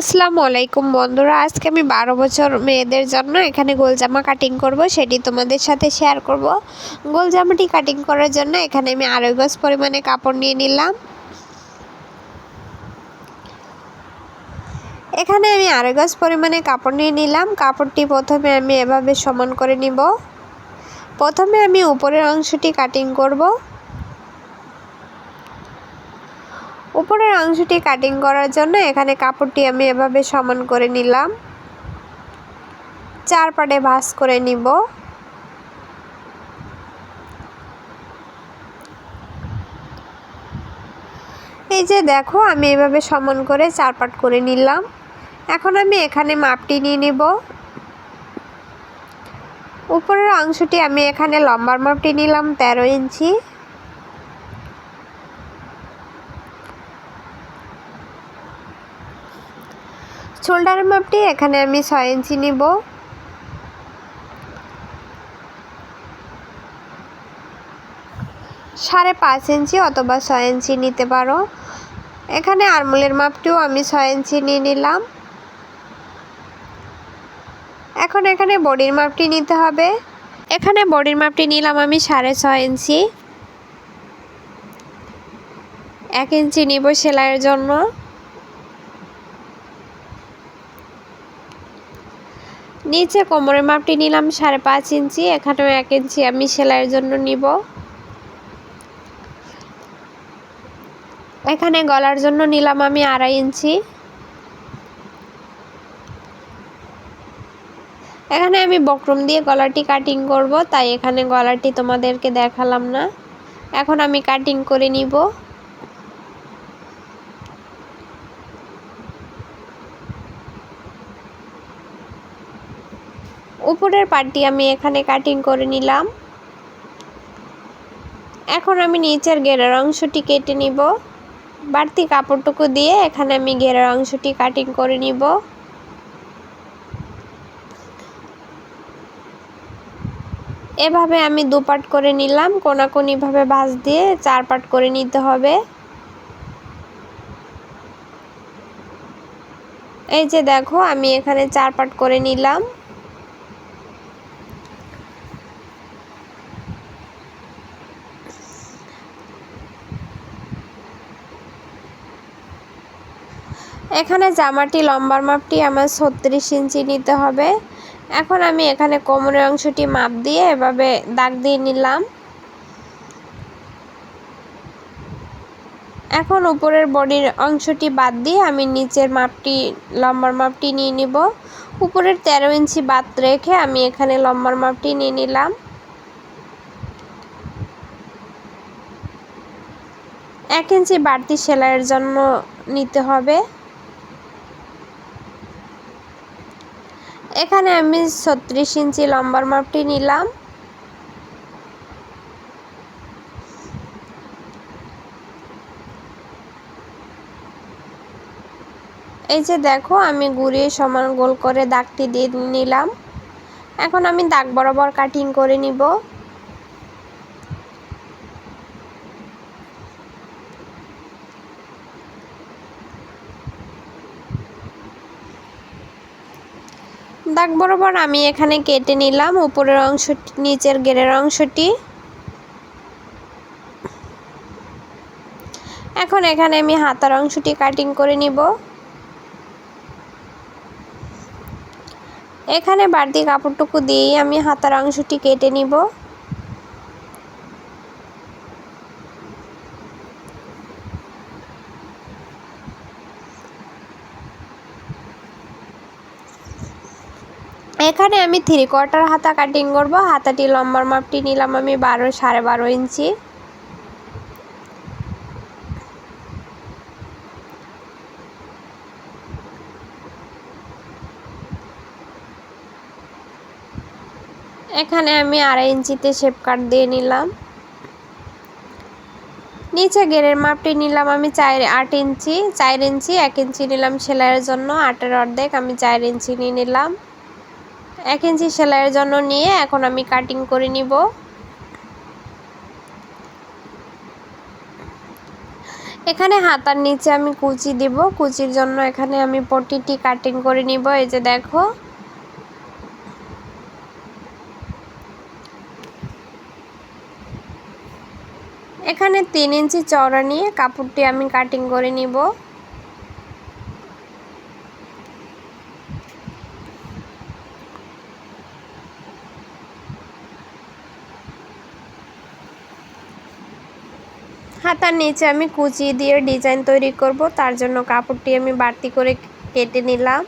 আসসালামু আলাইকুম বন্ধুরা, আজকে আমি বারো বছর মেয়েদের জন্য এখানে গোল জামা কাটিং করব, সেটি তোমাদের সাথে শেয়ার করব। গোল জামাটি কাটিং করার জন্য এখানে আমি আড়াই গজ পরিমাণে কাপড় নিয়ে নিলাম। এখানে আমি আড়াই গজ পরিমাণে কাপড় নিয়ে নিলাম, কাপড়টি প্রথমে আমি এভাবে সমান করে নিব। প্রথমে আমি উপরের অংশটি কাটিং করব। উপরের অংশটি কাটিং করার জন্য এখানে কাপড়টি আমি এভাবে সমান করে নিলাম। চার পাটে ভাঁজ করে নিব। এই যে দেখো, আমি এভাবে সমান করে চার পাট করে নিলাম। এখন আমি এখানে মাপটি নিয়ে নিব। উপরের অংশটি আমি এখানে লম্বার মাপটি নিলাম তেরো ইঞ্চি। শোল্ডার মাপটি এখানে আমি ছয় ইঞ্চি নিব। সাড়ে পাঁচ ইঞ্চি অথবা ছয় ইঞ্চি নিতে পারো। এখানে আরমুলের মাপটিও আমি ছয় ইঞ্চি নিয়ে নিলাম। এখন এখানে বডির মাপটি নিতে হবে। এখানে বডির মাপটি নিলাম আমি সাড়ে ছয় ইঞ্চি। এক ইঞ্চি নিব সেলাইয়ের জন্য। নিচে কোমরের মাপটি নিলাম সাড়ে পাঁচ ইঞ্চি, এখানেও এক ইঞ্চি আমি সেলাইয়ের জন্য নিব। এখানে গলার জন্য নিলাম আমি আড়াই ইঞ্চি। এখানে আমি বক্রম দিয়ে গলাটি কাটিং করব, তাই এখানে গলাটি তোমাদেরকে দেখালাম না। এখন আমি কাটিং করে নিব। উপরের পাটটি আমি এখানে কাটিং করে নিলাম। এখন আমি নিচের ঘেরার অংশটি কেটে নিব। বাড়তি কাপড়টুকু দিয়ে এখানে আমি ঘেরার অংশটি কাটিং করে নিব। এভাবে আমি দু পাট করে নিলাম, কোনাকুনিভাবে ভাঁজ দিয়ে চার পাট করে নিতে হবে। এই যে দেখো, আমি এখানে চার পাট করে নিলাম। এখানে জামাটি, লম্বার মাপটি আমার ছত্রিশ ইঞ্চি নিতে হবে। এখন আমি এখানে কোমরের অংশটি মাপ দিয়ে এভাবে দাগ দিয়ে নিলাম। এখন উপরের বডির অংশটি বাদ দিয়ে আমি নিচের মাপটি, লম্বার মাপটি নিয়ে নিব। উপরের তেরো ইঞ্চি বাদ রেখে আমি এখানে লম্বার মাপটি নিয়ে নিলাম। এক ইঞ্চি বাড়তি সেলাইয়ের জন্য নিতে হবে। এখানে আমি ছত্রিশ ইঞ্চি লম্বার মাপটি নিলাম। এই যে দেখো, আমি গুড়িয়ে সমান গোল করে দাগটি দিয়ে নিলাম। এখন আমি দাগ বরাবর কাটিং করে নিব। দাগ বরাবর আমি এখানে কেটে নিলাম। উপরের অংশটি, নিচের গেরের অংশটি। এখন এখানে আমি হাতার অংশটি কাটিং করে নিব। এখানে বাড়তি কাপড়টুকু দিয়েই আমি হাতার অংশটি কেটে নিব। এখানে আমি থ্রি কোয়ার্টার হাতা কাটিং করব। হাতাটি লম্বার মাপটি নিলাম আমি বারো, সাড়ে বারো ইঞ্চি। এখানে আমি আড়াই ইঞ্চিতে শেপ কাট দিয়ে নিলাম। নিচে গেরের মাপটি নিলাম আমি চার, আট ইঞ্চি। চার ইঞ্চি, এক ইঞ্চি নিলাম সেলাইয়ের জন্য। আটের অর্ধেক আমি চার ইঞ্চি নিয়ে নিলাম। এক ইঞ্চি সেলাইয়ের জন্য নিয়ে এখন আমি কাটিং করে নিব। এখানে হাতার নিচে আমি কুচি দিব। কুচির জন্য এখানে আমি পটিটি কাটিং করে নিব, এই যে দেখো। এখানে তিন ইঞ্চি চওড়া নিয়ে কাপড়টি আমি কাটিং করে নিব। হাতার নিচে আমি কুচি দিয়ে ডিজাইন তৈরি করব। তার জন্য কাপড়টি আমি বাড়তি করে কেটে নিলাম।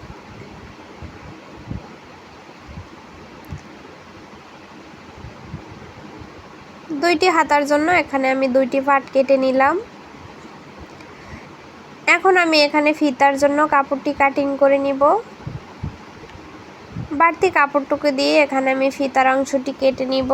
দুইটি হাতার জন্য এখানে আমি দুইটি পাট কেটে নিলাম। এখন আমি এখানে ফিতার জন্য কাপড়টি কাটিং করে নিব। বাড়তি কাপড়টুকু দিয়ে এখানে আমি ফিতার অংশটি কেটে নিব।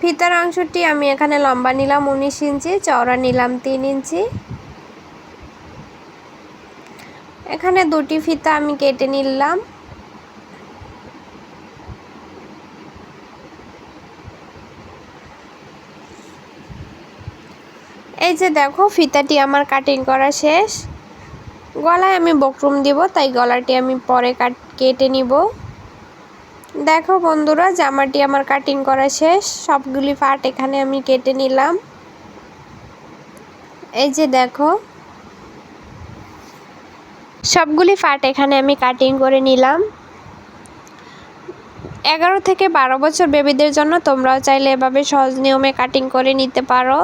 ফিতার অংশটি আমি এখানে লম্বা নিলাম উনিশ ইঞ্চি, চওড়া নিলাম তিন ইঞ্চি। এখানে দুটি ফিতা আমি কেটে নিলাম। এই যে দেখো, ফিতাটি আমার কাটিং করা শেষ। গলায় আমি বকরুম দিব, তাই গলাটি আমি পরে কাট কেটে নিব। দেখো বন্ধুরা, জামাটি আমার কাটিং করা শেষ। সবগুলি পার্ট এখানে আমি কেটে নিলাম। এই যে দেখো। সবগুলি পার্ট এখানে আমি কাটিং করে নিলাম। এগারো থেকে বারো বছর বেবিদের জন্য তোমরাও চাইলে এভাবে সহজ নিয়মে কাটিং করে নিতে পারো।